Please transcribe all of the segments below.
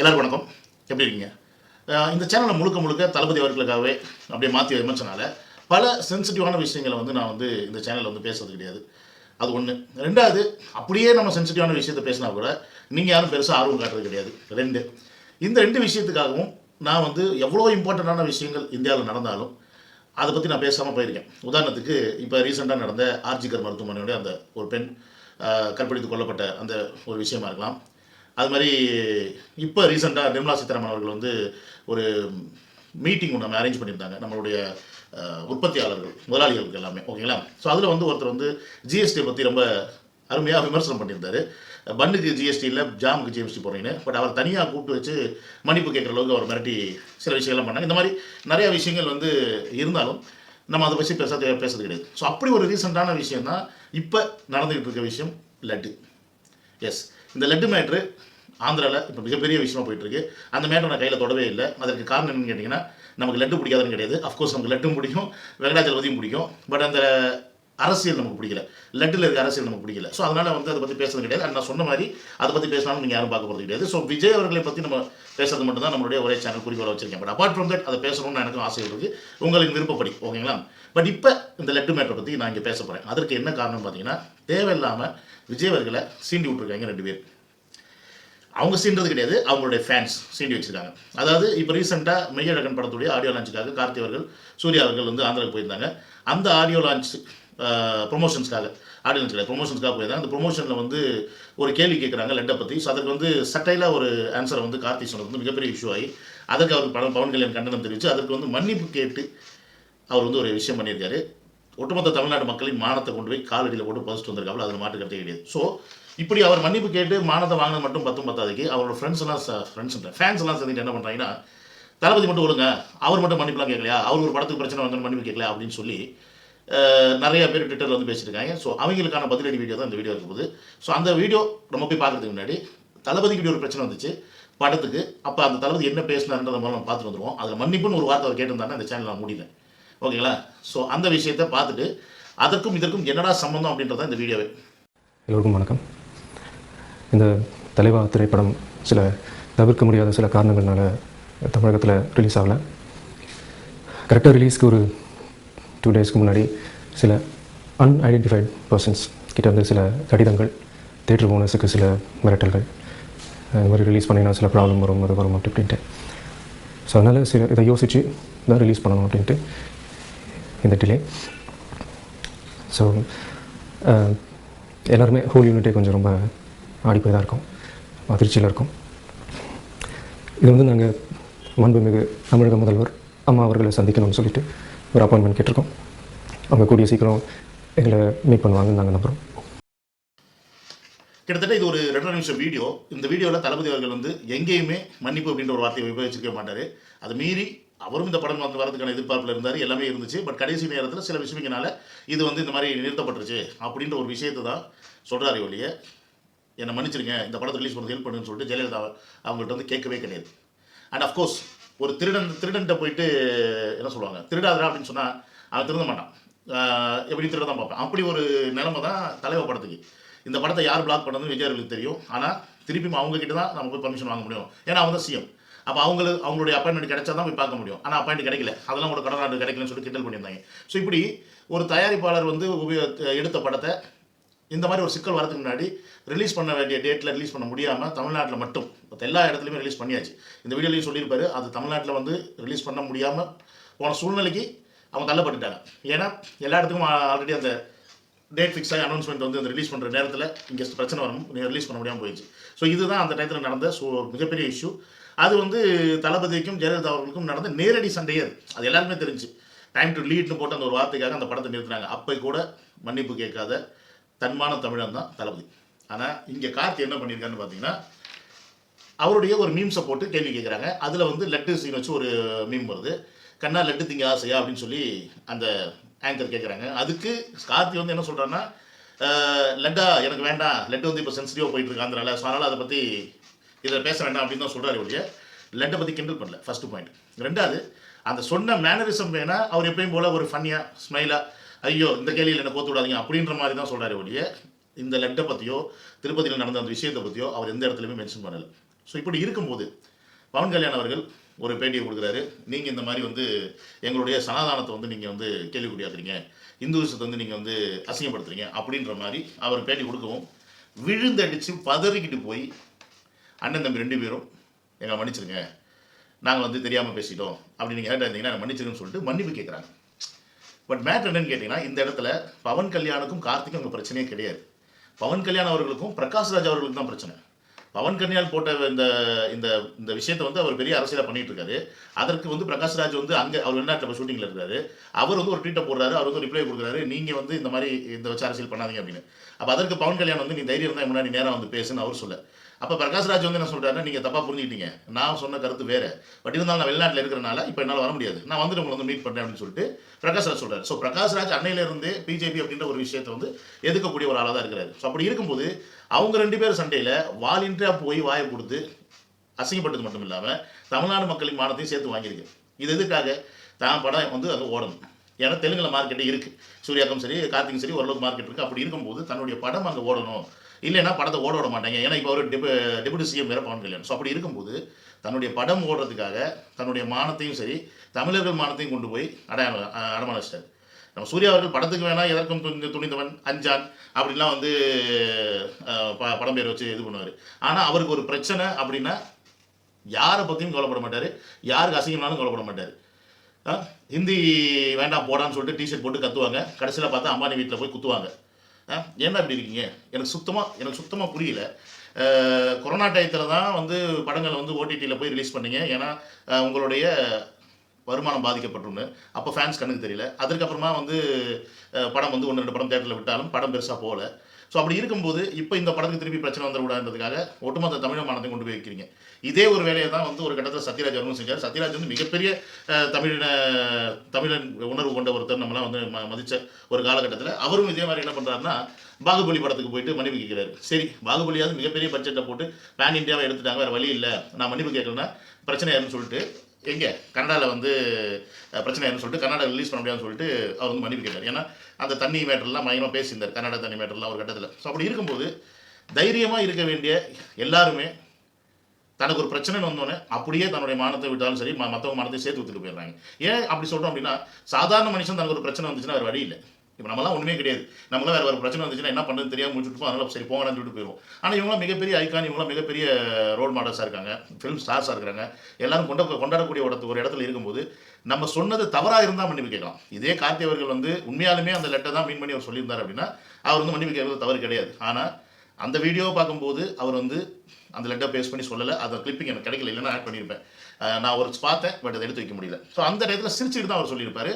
எல்லாருக்கும் வணக்கம். எப்படி இருக்கீங்க? இந்த சேனலை முழுக்க முழுக்க தளபதி அவர்களுக்காகவே அப்படியே மாற்றி விமர்சனால பல சென்சிட்டிவான விஷயங்களை வந்து நான் வந்து இந்த சேனலில் வந்து பேசுறது கிடையாது. அது ஒன்று ரெண்டாவது அப்படியே நம்ம சென்சிட்டிவான விஷயத்தை பேசினா கூட நீங்கள் யாரும் பெருசாக ஆர்வம் காட்டுறது கிடையாது. ரெண்டு இந்த ரெண்டு விஷயத்துக்காகவும் நான் வந்து எவ்வளோ இம்பார்ட்டண்ட்டான விஷயங்கள் இந்தியாவில் நடந்தாலும் அதை பற்றி நான் பேசாமல் போயிருக்கேன். உதாரணத்துக்கு இப்போ ரீசெண்டாக நடந்த ஆர்ஜிகர் மருத்துவமனையோட அந்த ஒரு பெண் கற்பழித்து கொல்லப்பட்ட அந்த ஒரு விஷயமா இருக்கலாம். அது மாதிரி இப்போ ரீசெண்டாக நிர்மலா சீதாராமன் அவர்கள் வந்து ஒரு மீட்டிங் ஒன்று நம்ம அரேஞ்ச் பண்ணியிருந்தாங்க நம்மளுடைய உற்பத்தியாளர்கள் முதலாளிகளுக்கு எல்லாமே ஓகேங்களா? ஸோ அதில் வந்து ஒருத்தர் வந்து ஜிஎஸ்டி பற்றி ரொம்ப அருமையாக விமர்சனம் பண்ணியிருந்தாரு. பண்ணுக்கு ஜிஎஸ்டி இல்லை ஜாமுக்கு ஜிஎஸ்டி போடுறீங்கன்னு பட் அவர் தனியாக கூப்பிட்டு வச்சு மன்னிப்பு கேட்குற அளவுக்கு அவர் மிரட்டி சில விஷயங்கள்லாம் பண்ணாங்க. இந்த மாதிரி நிறைய விஷயங்கள் வந்து இருந்தாலும் நம்ம அதை பற்றி பேச பேசுறது கிடையாது. ஸோ அப்படி ஒரு ரீசெண்டான விஷயம் தான் இப்போ நடந்துகிட்டு இருக்க விஷயம் லட்டு. எஸ் இந்த லட்டு மேட்ரு ஆந்திராவில் இப்போ மிகப்பெரிய விஷயமா போயிட்டு இருக்கு அந்த மேட்டரை நான் கையில் தொடவே இல்லை. அதற்கு காரணம் என்னன்னு கேட்டிங்கன்னா நமக்கு லட்டு பிடிக்காதுன்னு கிடையாது. அஃப்கோர்ஸ் நமக்கு லட்டும் பிடிக்கும். வெங்கடாச்சலபதியும் பிடிக்கும். பட் அந்த அரசியல் நமக்கு பிடிக்கல. லட்டில் இருக்க அரசியல் நமக்கு பிடிக்கல. ஸோ அதனால் வந்து அதை பற்றி பேசுறது கிடையாது. நான் சொன்ன மாதிரி அதை பற்றி பேசினாலும் நீங்கள் யாரும் பார்க்க போகிறது கிடையாது. ஸோ விஜய் அவர்களை பற்றி நம்ம பேசுறது மட்டும் தான் நம்மளுடைய ஒரே சேனல் குறிக்கோளை வச்சிருக்கேன். பட் அப்பார்ட் ஃப்ரம் தட் அதை பேசணும்னு எனக்கும் ஆசை இருக்குது உங்களின் விருப்பப்படி ஓகேங்களா? பட் இப்போ இந்த லட்டு மேட்டரை பற்றி நான் இங்கே பேச போகிறேன் அதற்கு என்ன காரணம் பார்த்தீங்கன்னா தேவையில்லாமல் விஜய் அவர்களை சீண்டி விட்ருக்காங்க ரெண்டு பேர். அவங்க சீன்றது கிடையாது. அவங்களுடைய ஃபேன்ஸ் சீண்டி வச்சிருக்காங்க. அதாவது இப்போ ரீசெண்டாக மெய்யழகன் படத்துடைய ஆடியோ லான்ச்சுக்காக கார்த்தி அவர்கள் சூர்யா அவர்கள் வந்து ஆந்திராவுக்கு போயிருந்தாங்க. அந்த ஆடியோ லான்ச் ப்ரொமோஷன்ஸ்க்காக ஆடியன்ஸ் கிடையாது. ப்ரொமோஷன்ஸ்க்காக போயிருந்தாங்க அந்த ப்ரொமோஷனில் வந்து ஒரு கேள்வி கேட்குறாங்க லெட்டை பற்றி ஸோ அதற்கு வந்து சட்டையில் ஒரு ஆன்சரை வந்து கார்த்தி சொன்னது வந்து மிகப்பெரிய இஷ்யூ ஆகி அதற்கு அவர் படம் பவன் கல்யாண் கண்டனம் தெரிவித்து அதற்கு வந்து மன்னிப்பு கேட்டு அவர் வந்து ஒரு விஷயம் பண்ணியிருக்காரு. ஒட்டுமொத்த தமிழ்நாடு மக்களின் மானத்தை கொண்டு போய் காலடியில் போட்டு பதிச்சுட்டு வந்திருக்காப்புல அதில் மாட்டு கருத்தே கிடையாது. ஸோ இப்படி அவர் மன்னிப்பு கேட்டு மானத்தை வாங்கினது மட்டும் பத்தும் பத்தாதுக்கு அவரோட ஃப்ரெண்ட்ஸ்லாம் ஃப்ரெண்ட்ஸ் ஃபேன்ஸ் எல்லாம் சேர்ந்துட்டு என்ன பண்ணுறாங்கன்னா தளபதி மட்டும் விடுங்க அவர் மட்டும் மன்னிப்புலாம் கேட்கலையா அவர் ஒரு படத்துக்கு பிரச்சனை வந்து மன்னிப்பு கேட்கல அப்படின்னு சொல்லி நிறைய பேர் ட்விட்டரில் வந்து பேசியிருக்காங்க. ஸோ அவங்களுக்கான பதிலடி வீடியோ தான் இந்த வீடியோ இருக்குது. ஸோ அந்த வீடியோ நம்ம போய் பார்க்கறதுக்கு முன்னாடி தளபதிக்கு ஒரு பிரச்சனை வந்துச்சு படத்துக்கு. அப்போ அந்த தளபதி என்ன பேசினார்ன்றத மூலம் நம்ம பார்த்துட்டு வந்துருவோம். அதில் மன்னிப்புன்னு ஒரு வார்த்தை அவர் கேட்டிருந்தாருன்னா அந்த சேனல் நான் முடியல ஓகேங்களா ஸோ அந்த விஷயத்தை பார்த்துட்டு அதற்கும் இதற்கும் என்னடா சம்பந்தம் அப்படின்றத இந்த வீடியோவே. எல்லோருக்கும் வணக்கம். இந்த தலைவா திரைப்படம் சில தவிர்க்க முடியாத சில காரணங்கள்னால தமிழகத்தில் ரிலீஸ் ஆகலை. கரெக்டாக ரிலீஸ்க்கு ஒரு டூ டேஸ்க்கு முன்னாடி சில அன்ஐடென்டிஃபைட் பர்சன்ஸ் கிட்ட வந்து சில கடிதங்கள் தேட்டர் ஓனர்ஸுக்கு சில மிரட்டல்கள். இந்த மாதிரி ரிலீஸ் பண்ணிங்கன்னா சில ப்ராப்ளம் வரும் அது வரும் அப்படி ஸோ அதனால் சில இதை யோசித்து தான் ரிலீஸ் பண்ணணும் அப்படின்ட்டு இந்த டிலே ஸோ எல்லாருமே ஹோல் யூனிட்டே கொஞ்சம் ரொம்ப ஆடி போய் தான் இருக்கும். அதிர்ச்சியில் இருக்கும். இது வந்து நாங்கள் மாண்புமிகு தமிழக முதல்வர் அம்மா அவர்களை சந்திக்கணும்னு சொல்லிட்டு ஒரு அப்பாயின்மெண்ட் கேட்டிருக்கோம். அவங்க கூடிய சீக்கிரம் எங்களை மீட் பண்ணுவாங்கன்னு நாங்கள் நம்புகிறோம் கிட்டத்தட்ட இது ஒரு ரெண்டரை நிமிஷம் வீடியோ இந்த வீடியோவில் தளபதி அவர்கள் வந்து எங்கேயுமே மன்னிப்பு அப்படின்ற ஒரு வார்த்தையை உபயோகிச்சிருக்க மாட்டார். அது மீறி அவரும் இந்த படம் வந்து வரதுக்கான எதிர்பார்ப்பில் இருந்தார் எல்லாமே இருந்துச்சு. பட் கடைசி நேரத்தில் சில விஷயங்களால இது வந்து இந்த மாதிரி நிறுத்தப்பட்டுருச்சு அப்படின்ற ஒரு விஷயத்தை தான் சொல்கிறாரு ஒழிய என்னை மன்னிச்சிருங்க இந்த படத்தை ரிலீஸ் பண்ண ஹெல்ப் பண்ணுன்னு சொல்லிட்டு ஜெயலலிதா அவங்கள்ட்ட வந்து கேட்கவே கிடையாது. அண்ட் அஃப்கோர்ஸ் ஒரு திருடன் திருடன்ட்ட போயிட்டு என்ன சொல்லுவாங்க? திருடாதரா அப்படின்னு சொன்னால் அவன் திருந்த மாட்டான். எப்படி திருட தான் பார்ப்பான்? அப்படி ஒரு நிலைமை தான் தலைவர் படத்துக்கு. இந்த படத்தை யார் பிளாக் பண்ணதுன்னு விஜயர்களுக்கு தெரியும். ஆனால் திருப்பியும் அவங்கக்கிட்ட தான் நம்ம போய் பர்மிஷன் வாங்க முடியும். ஏன்னா அவங்க தான் சிஎம் அப்போ அவங்களுக்கு அவங்களுடைய அப்பாயின்மெண்ட் கிடைச்சா தான் போய் பார்க்க முடியும். ஆனால் அப்பாயின்மெண்ட் கிடைக்கல. அதெல்லாம் ஒரு கடநாடு கிடைக்கலன்னு சொல்லி கிண்டல் பண்ணியிருந்தாங்க. ஸோ இப்படி ஒரு தயாரிப்பாளர் வந்து உபயோக எடுத்த படத்தை இந்த மாதிரி ஒரு சிக்கல் வரதுக்கு முன்னாடி ரிலீஸ் பண்ண வேண்டிய டேட்டில் ரிலீஸ் பண்ண முடியாமல் தமிழ்நாட்டில் மட்டும் மற்ற எல்லா இடத்துலையுமே ரிலீஸ் பண்ணியாச்சு. இந்த வீடியோலையும் சொல்லியிருப்பாரு அது தமிழ்நாட்டில் வந்து ரிலீஸ் பண்ண முடியாமல் போன சூழ்நிலைக்கு அவங்க தள்ளப்பட்டுட்டாங்க. ஏன்னா எல்லா இடத்துக்கும் ஆல்ரெடி அந்த டேட் ஃபிக்ஸ் ஆகி அனௌன்ஸ்மெண்ட் வந்து அந்த ரிலீஸ் பண்ணுற நேரத்தில் இங்கே பிரச்சனை வரும் ரிலீஸ் பண்ண முடியாமல் போயிடுச்சு. ஸோ இதுதான் அந்த டயத்தில் நடந்த ஸோ மிகப்பெரிய இஷ்யூ அது வந்து தளபதிக்கும் ஜெயலலிதா அவர்களுக்கும் நடந்த நேரடி சண்டையே அது. அது எல்லாருமே தெரிஞ்சு. டைம் டு லீட்னு போட்டு அந்த ஒரு வார்த்தைக்காக அந்த படத்தை நிறுத்தினாங்க. அப்போ கூட மன்னிப்பு கேட்காத தன்மான தமிழன் தான் தளபதி. ஆனால் இங்கே கார்த்தி என்ன பண்ணியிருக்காருன்னு பார்த்தீங்கன்னா அவருடைய ஒரு மீம்ஸை போட்டு கேள்வி கேட்குறாங்க அதில் வந்து லட்டு சீன் வச்சு ஒரு மீம் வருது. கண்ணா லட்டு திங்க ஆசையா? அப்படின்னு சொல்லி அந்த ஆங்கர் கேட்குறாங்க அதுக்கு கார்த்தி வந்து என்ன சொல்கிறான்னா லட்டா எனக்கு வேண்டாம். லட்டு வந்து இப்போ சென்சிட்டிவாக போயிட்டு இருக்கு அதனால ஸோ அதனால் அதை பற்றி இதில் பேச வேண்டாம் அப்படின்னு தான் சொல்கிறாரு ஒழிய லட்டை பற்றி கிண்டல் பண்ணல. ஃபஸ்ட்டு பாயிண்ட் ரெண்டாவது அந்த சொன்ன மேனரிசம் வேணால் அவர் எப்பயும் போல் ஒரு ஃபன்னியாக ஸ்மைலாக ஐயோ இந்த கேள்வியில் என்ன கோத்து விடாதீங்க அப்படின்ற மாதிரி தான் சொல்கிறாரு ஒழிய இந்த லெட்டை பற்றியோ திருப்பதியில் நடந்த அந்த விஷயத்தை பற்றியோ அவர் எந்த இடத்துலையுமே மென்ஷன் பண்ணல. ஸோ இப்படி இருக்கும்போது பவன் கல்யாண் அவர்கள் ஒரு பேட்டியை கொடுக்குறாரு. நீங்கள் இந்த மாதிரி வந்து எங்களுடைய சனாதானத்தை வந்து நீங்கள் வந்து கேள்விக்குறியாக்குறீங்க இந்துவிசத்தை வந்து நீங்கள் வந்து அசிங்கப்படுத்துறீங்க அப்படின்ற மாதிரி அவர் பேட்டி கொடுக்கவும் விழுந்தடிச்சு பதறிக்கிட்டு போய் அண்ணன் தம்பி ரெண்டு பேரும் எங்களை மன்னிச்சிருங்க. நாங்கள் வந்து தெரியாமல் பேசிட்டோம். அப்படி நீங்கள் கேட்டால் இருந்தீங்கன்னா மன்னிச்சிருங்கன்னு சொல்லிட்டு மன்னிப்பு கேட்குறாங்க பட் மேட்ரு என்னன்னு கேட்டிங்கன்னா இந்த இடத்துல பவன் கல்யாணுக்கும் கார்த்திக்கும் அங்கே பிரச்சனையே கிடையாது. பவன் கல்யாண் அவர்களுக்கும் பிரகாஷ் ராஜ் அவர்களுக்கு தான் பிரச்சனை. பவன் கல்யாண் போட்ட இந்த இந்த இந்த விஷயத்தை வந்து அவர் பெரிய அரசியலாக பண்ணிட்டு இருக்காரு அதற்கு வந்து பிரகாஷ் ராஜ் வந்து அங்கே அவர் வெளிநாட்டில் ஷூட்டிங்கில் இருக்காரு? அவர் வந்து ஒரு ட்வீட்டை போடுறாரு அவர் வந்து ரிப்ளை கொடுக்குறாரு நீங்கள் வந்து இந்த மாதிரி இந்த வச்சு அரசியல் பண்ணாதீங்க அப்படின்னு. அப்போ அதற்கு பவன் கல்யாண் வந்து நீ தைரியம் தான் முன்னாடி நேரம் வந்து பேசுன்னு அவர் சொல்ல. அப்போ பிரகாஷ் ராஜ் வந்து என்ன சொல்றாருன்னா நீங்கள் தப்பாக புரிஞ்சுக்கிட்டீங்க. நான் சொன்ன கருத்து வேறு. பட் இருந்தாலும் நான் வெளிநாட்டில் இருக்கிறனால இப்போ என்னால் வர முடியாது. நான் வந்துட்டு உங்களை வந்து மீட் பண்ணுறேன் அப்படின்னு சொல்லிட்டு பிரகாஷ் சொல்கிறார் ஸோ பிரகாஷ் ராஜ் பிஜேபி அப்படின்ற ஒரு விஷயத்தை வந்து எதுக்கக்கூடிய ஒரு ஆளாக தான் இருக்கிறாரு. ஸோ அப்படி இருக்கும்போது அவங்க ரெண்டு பேரும் சண்டையில் வாலின்றியாக போய் வாயை கொடுத்து அசிங்கப்பட்டது மட்டும் இல்லாமல் தமிழ்நாடு மக்களின் மானத்தையும் சேர்த்து வாங்கியிருக்கு. இது எதுக்காக? தான் படம் வந்து அது ஓடணும். ஏன்னா தெலுங்குல மார்க்கெட்டே இருக்குது சூர்யாக்கும் சரி கார்த்திக்கும் சரி ஓரளவுக்கு மார்க்கெட் இருக்குது அப்படி இருக்கும்போது தன்னுடைய படம் அங்கே ஓடணும். இல்லைன்னா படத்தை ஓட விட மாட்டாங்க. ஏன்னா இப்போ அவர் டெபு டெபுட்டி சிஎம் வேற பவன் கல்யாணம் ஸோ அப்படி இருக்கும்போது தன்னுடைய படம் ஓடுறதுக்காக தன்னுடைய மானத்தையும் சரி தமிழர்கள் மானத்தையும் கொண்டு போய் அடையாள அடமான வச்சிட்டார் நம்ம சூர்யா அவர்கள் படத்துக்கு வேணால் எதற்கும் துணி துணிந்தவன் அஞ்சான் அப்படின்லாம் வந்து ப- படம் பேர் வச்சு இது பண்ணுவார். ஆனால் அவருக்கு ஒரு பிரச்சனை அப்படின்னா யாரை பற்றியும் கவலைப்பட மாட்டார். யாருக்கு அசிங்கம்னாலும் கவலைப்பட மாட்டார். ஹிந்தி வேண்டாம் போடான்னு சொல்லிட்டு டிஷர்ட் போட்டு கத்துவாங்க. கடைசியில் பார்த்தா அம்பானி வீட்டில் போய் குத்துவாங்க. ஏன்டா இப்படி இருக்கீங்க? எனக்கு சுத்தமாக எனக்கு சுத்தமாக புரியல. கொரோனா டயத்தில் தான் வந்து படங்களை வந்து ஓடிடியில் போய் ரிலீஸ் பண்ணீங்க. ஏன்னா உங்களுடைய வருமானம் பாதிக்கப்பட்டுருன்னு அப்போ ஃபேன்ஸ் கண்ணுக்கு தெரியல. அதுக்கப்புறமா வந்து படம் வந்து ஒன்று ரெண்டு படம் தேட்டரில் விட்டாலும் படம் பெருசாக போகல. ஸோ அப்படி இருக்கும்போது இப்போ இந்த படத்துக்கு திருப்பி பிரச்சனை வந்துடக்கூடாதுன்றதுக்காக ஒட்டுமொத்த தமிழ் மானத்தை கொண்டு போய் வைக்கிறீங்க. இதே ஒரு வேலையை தான் வந்து ஒரு கட்டத்தில் சத்யராஜ் அவர்களும் செஞ்சார். சத்யராஜ் வந்து மிகப்பெரிய தமிழின தமிழன் உணர்வு கொண்ட ஒருத்தர் நம்மளாம் வந்து ம மதித்த ஒரு காலகட்டத்தில். அவரும் இதே மாதிரி என்ன பண்ணுறாருன்னா பாகுபலி படத்துக்கு போயிட்டு மன்னிப்பு கேட்கிறாரு. சரி பாகுபலியாவது மிகப்பெரிய பட்ஜெட்டை போட்டு பேன் இந்தியாவை எடுத்துட்டாங்க வேறு வழி இல்லை. நான் மன்னிப்பு கேட்கலன்னா பிரச்சனை யாருன்னு சொல்லிட்டு எங்கே? கன்னடாவில் வந்து பிரச்சனை யாருன்னு சொல்லிட்டு கனடா ரிலீஸ் பண்ண முடியாதுன்னு சொல்லிட்டு அவர் வந்து மன்னிப்பு கேட்டார். ஏன்னா அந்த தண்ணி மேட்டர்லாம் பயங்கரமாக பேசியிருந்தார். கனடா தண்ணி மேட்டர்லாம் ஒரு கட்டத்தில். ஸோ அப்படி இருக்கும்போது தைரியமாக இருக்க வேண்டிய எல்லாருமே தனக்கு ஒரு பிரச்சனை வந்தோடனே அப்படியே தன்னுடைய மானத்தை விட்டாலும் சரி மற்றவங்க மானத்தை சேர்த்து விட்டுட்டு போயிடுறாங்க. ஏன் அப்படி சொல்கிறோம் அப்படின்னா சாதாரண மனுஷன் தனக்கு ஒரு பிரச்சனை வந்துச்சுன்னா வேறு வழி இல்லை. இப்போ நம்மளாம் ஒன்றுமே கிடையாது. நம்மளாம் வேறு ஒரு பிரச்சனை வந்துச்சுன்னா என்ன பண்ணுறது தெரியாமல் முடிச்சுட்டு அதனால் சரி போங்கன்னு சொல்லிட்டு போயிடுவோம் ஆனால் இவங்களாம் மிகப்பெரிய ஐக்கான் இவங்களாம் மிகப்பெரிய ரோல் மாடல்ஸாக இருக்காங்க. ஃபிலிம் ஸ்டார்ஸாக இருக்கிறாங்க எல்லாரும் கொண்ட கொண்டாடக்கூடிய ஒரு ஒரு இடத்துல இருக்கும்போது நம்ம சொன்னது தவறாக இருந்தால் மன்னிப்பு கேட்கலாம். இதே கார்த்தி அவர்கள் வந்து உண்மையாலுமே அந்த லெட்டர் தான் மீன் பண்ணி அவர் சொல்லியிருந்தார் அப்படின்னா அவர் வந்து மன்னிப்பு கேட்கறது தவறு கிடையாது. ஆனால் அந்த வீடியோவை பார்க்கும்போது அவர் வந்து அந்த லெட்டர் பேஸ் பண்ணி சொல்லலை. அந்த கிளிப்பிங் எனக்கு கிடைக்கல. இல்லைன்னா ஆட் பண்ணியிருப்பேன் நான் ஒரு பார்த்தேன் பட் அதை எடுத்து வைக்க முடியல. ஸோ அந்த டயத்தில் சிரிச்சுட்டு தான் அவர் சொல்லியிருப்பாரு.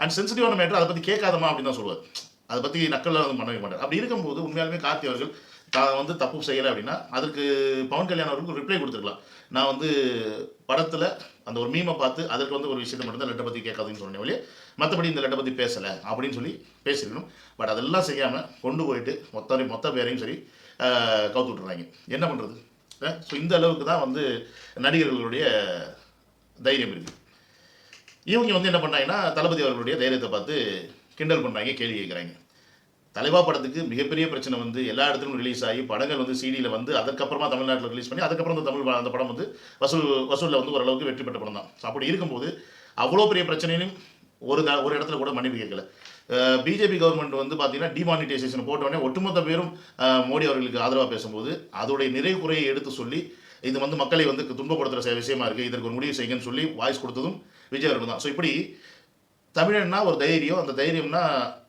அண்ட் சென்சிட்டிவான மேட்டர் அதை பற்றி கேட்காதமா அப்படின்னு தான் சொல்லுவார். அதை பற்றி நக்கல்லாம் வந்து பண்ணவே மாட்டார் அப்படி இருக்கும்போது உண்மையாலுமே கார்த்தி அவர்கள் தான் வந்து தப்பு செய்யலை அப்படின்னா அதற்கு பவன் கல்யாண் அவர்களுக்கு ரிப்ளை கொடுத்துருக்கலாம். நான் வந்து படத்தில் அந்த ஒரு மீமை பார்த்து அதற்கு வந்து ஒரு விஷயத்தை மட்டும் தான் லெட்டை பற்றி கேட்காதுன்னு சொன்னேன் வழியே மற்றபடி இந்த லெட்டை பற்றி பேசலை அப்படின்னு சொல்லி பேசியிருக்கணும். பட் அதெல்லாம் செய்யாமல் கொண்டு போயிட்டு மொத்த மொத்த பேரையும் சரி கவுத்து விட்டுறாங்க. என்ன பண்ணுறது ஸோ இந்த அளவுக்கு தான் வந்து நடிகர்களுடைய தைரியம் இருக்குது இவங்க வந்து என்ன பண்ணாங்கன்னா தளபதி அவர்களுடைய தைரியத்தை பார்த்து கிண்டல் பண்ணுறாங்க கேள்வி கேட்குறாங்க தலைவா படத்துக்கு மிகப்பெரிய பிரச்சனை வந்து எல்லா இடத்துலையும் ரிலீஸ் ஆகி படங்கள் வந்து சிடியில் வந்து அதுக்கப்புறமா தமிழ்நாட்டில் ரிலீஸ் பண்ணி அதுக்கப்புறம் அந்த தமிழ் அந்த படம் வந்து வசூல் வசூலில் வந்து ஓரளவுக்கு வெற்றி பெற்ற படம் தான். ஸோ அப்படி இருக்கும்போது அவ்வளோ பெரிய பிரச்சனையிலும் ஒரு த ஒரு இடத்துல கூட மன்னிப்பு கேட்கல. பிஜேபி கவர்மெண்ட் வந்து பார்த்தீங்கன்னா டிமானிட்டைசேஷன் போட்டோடனே ஒட்டுமொத்த பேரும் மோடி அவர்களுக்கு ஆதரவாக பேசும்போது அதோடைய நிறை குறையை எடுத்து சொல்லி இது வந்து மக்களை வந்து துன்பப்படுத்துகிற விஷயமா இருக்குது இதற்கு ஒரு முடிவு செய்யுங்கன்னு சொல்லி வாய்ஸ் கொடுத்ததும் விஜய் அவர்கள் தான். ஸோ இப்படி தமிழன்னா ஒரு தைரியம் அந்த தைரியம்னா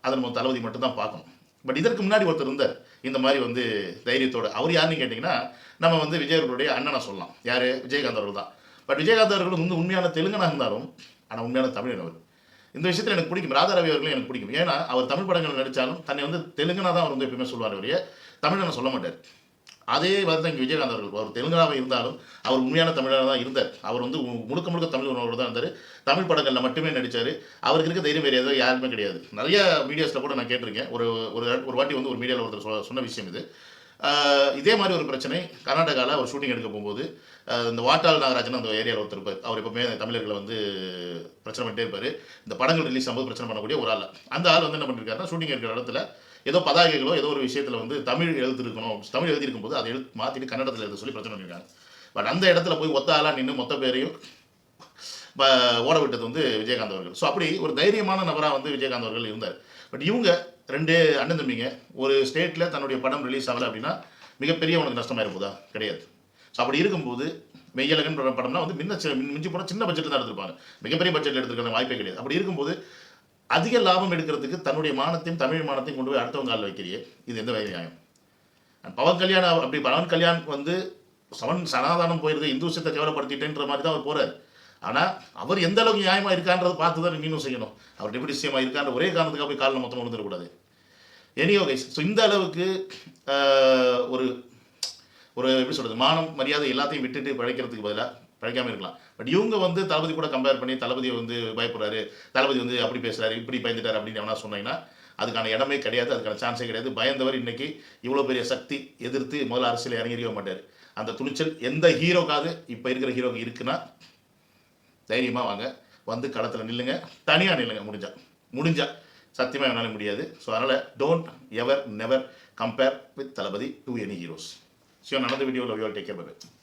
அதை நம்ம தளபதி மட்டும்தான் பார்க்கணும். பட் இதற்கு முன்னாடி ஒருத்தர் இருந்தார். இந்த மாதிரி வந்து தைரியத்தோட. அவர் யாருன்னு கேட்டிங்கன்னா நம்ம வந்து விஜய் அவர்களுடைய அண்ணனை சொல்லலாம். யார்? விஜயகாந்த் அவர்கள் தான். பட் விஜயகாந்த் அவர்கள் வந்து உண்மையான தெலுங்கனாக இருந்தாலும் ஆனால் உண்மையான தமிழன் அவர். இந்த விஷயத்தில் எனக்கு பிடிக்கும். ராதா ரவி அவர்களும் எனக்கு பிடிக்கும். ஏன்னா அவர் தமிழ் படங்கள் நடித்தாலும் தன்னை வந்து தெலுங்கனா தான் அவர் வந்து எப்பயுமே சொல்லுவார் அவரையே தமிழனை சொல்ல மாட்டார். அதே மாதிரி தான் இங்கே விஜயகாந்த் அவர்கள். அவர் தெலுங்கானாக இருந்தாலும் அவர் உண்மையான தமிழராக தான் இருந்தார். அவர் வந்து மு- முழுக்க முழுக்க தமிழ் உணர்வோடு தான் இருந்தார். தமிழ் படங்களில் மட்டுமே நடித்தார் அவருக்கு இருக்க தைரியம் வேறு எதாவது யாருமே கிடையாது. நிறைய மீடியாஸில் கூட நான் கேட்டிருக்கேன். ஒரு ஒரு ஒரு வாட்டி வந்து ஒரு மீடியாவில் ஒருத்தர் சொன்ன விஷயம் இது. இதே மாதிரி ஒரு பிரச்சனை கர்நாடகாவில் ஒரு ஷூட்டிங் எடுக்க போகும்போது இந்த வாட்டாள் நாகராஜன் அந்த ஏரியாவில் ஒருத்தர் இருப்பார். அவர் எப்பவுமே தமிழர்களை வந்து பிரச்சனை பண்ணிட்டே இருப்பார். இந்த படங்கள் ரிலீஸ் ஆகும்போது பிரச்சனை பண்ணக்கூடிய ஒரு ஆள். அந்த ஆள் வந்து என்ன பண்ணியிருக்காருன்னா ஷூட்டிங் இருக்கிற இடத்துல ஏதோ பதாகைகளோ ஏதோ ஒரு விஷயத்தில் வந்து தமிழ் எழுதிருக்கணும் தமிழ் எழுதியிருக்கும் போது அதை எழுத்து மாற்றிட்டு கன்னடத்தில் எழுத சொல்லி பிரச்சனை பண்ணியிருக்காங்க பட் அந்த இடத்துல போய் ஒத்தாலாம் நின்று மொத்த பேரையும் ப- ஓட விட்டது வந்து விஜயகாந்த் அவர்கள். ஸோ அப்படி ஒரு தைரியமான நபராக வந்து விஜயகாந்த் அவர்கள் இருந்தார். பட் இவங்க ரெண்டு அண்ணன் தம்பிங்க ஒரு ஸ்டேட்டில் தன்னுடைய படம் ரிலீஸ் ஆகலை அப்படின்னா மிகப்பெரிய உனக்கு நஷ்டமாக இருப்பதா? கிடையாது. ஸோ அப்படி இருக்கும்போது மெய்யழகன் படம்னா வந்து முன்ன சி- மிஞ்சி போனால் சின்ன பட்ஜெட்டில் தான் எடுத்திருப்பாங்க. மிகப்பெரிய பட்ஜெட்டில் எடுத்துருக்கிற வாய்ப்பே கிடையாது. அப்படி இருக்கும்போது அதிக லாபம் எடுக்கிறதுக்கு தன்னுடைய மானத்தையும் தமிழ் மானத்தையும் கொண்டு போய் அடுத்தவங்க காலில் வைக்கிறியே இது எந்த வகை நியாயம்? பவன் கல்யாண் அப்படி பவன் கல்யாண் வந்து சவன் சனாதானம் போயிருது இந்து விஷயத்தை கேவலப்படுத்திட்டேன்ற மாதிரி தான் அவர் போகிறார் ஆனால் அவர் எந்த அளவுக்கு நியாயமாக இருக்கான்றதை பார்த்து தான் நீனும் செய்யணும். அவர் டெபுட்டி சிஎம்மா இருக்கான்ற ஒரே காரணத்துக்காக போய் காலில் மொத்தம் விழுந்துடக்கூடாது. எனியோ கைஸ் ஸோ இந்த அளவுக்கு ஒரு ஒரு எப்படி சொல்கிறது மானம் மரியாதை எல்லாத்தையும் விட்டுட்டு பழைக்கிறதுக்கு பதிலாக கிடைக்காம இருக்கலாம். பட் இவங்க வந்து தளபதி கூட கம்பேர் பண்ணி தளபதியை வந்து பயப்படுறாரு. தளபதி வந்து அப்படி பேசுறாரு இப்படி பயந்துட்டார் அப்படின்னு எவனா சொன்னீங்கன்னா அதுக்கான இடமே கிடையாது அதுக்கான சான்ஸே கிடையாது. பயந்தவர் இன்னைக்கு இவ்வளோ பெரிய சக்தி எதிர்த்து முதல்ல அரசியல் இறங்கிருக்க மாட்டார். அந்த துணிச்சல் எந்த ஹீரோக்காவது இப்போ இருக்கிற ஹீரோக்கு இருக்குன்னா தைரியமாக வாங்க. வந்து களத்தில் நில்லுங்க. தனியாக நில்லுங்க முடிஞ்சா. முடிஞ்சா. சத்தியமாக என்னால் முடியாது. ஸோ அதனால் don't ever never compare with Thalapathy to any heroes so நடந்த வீடியோவில் யூ டேக் கேர் பை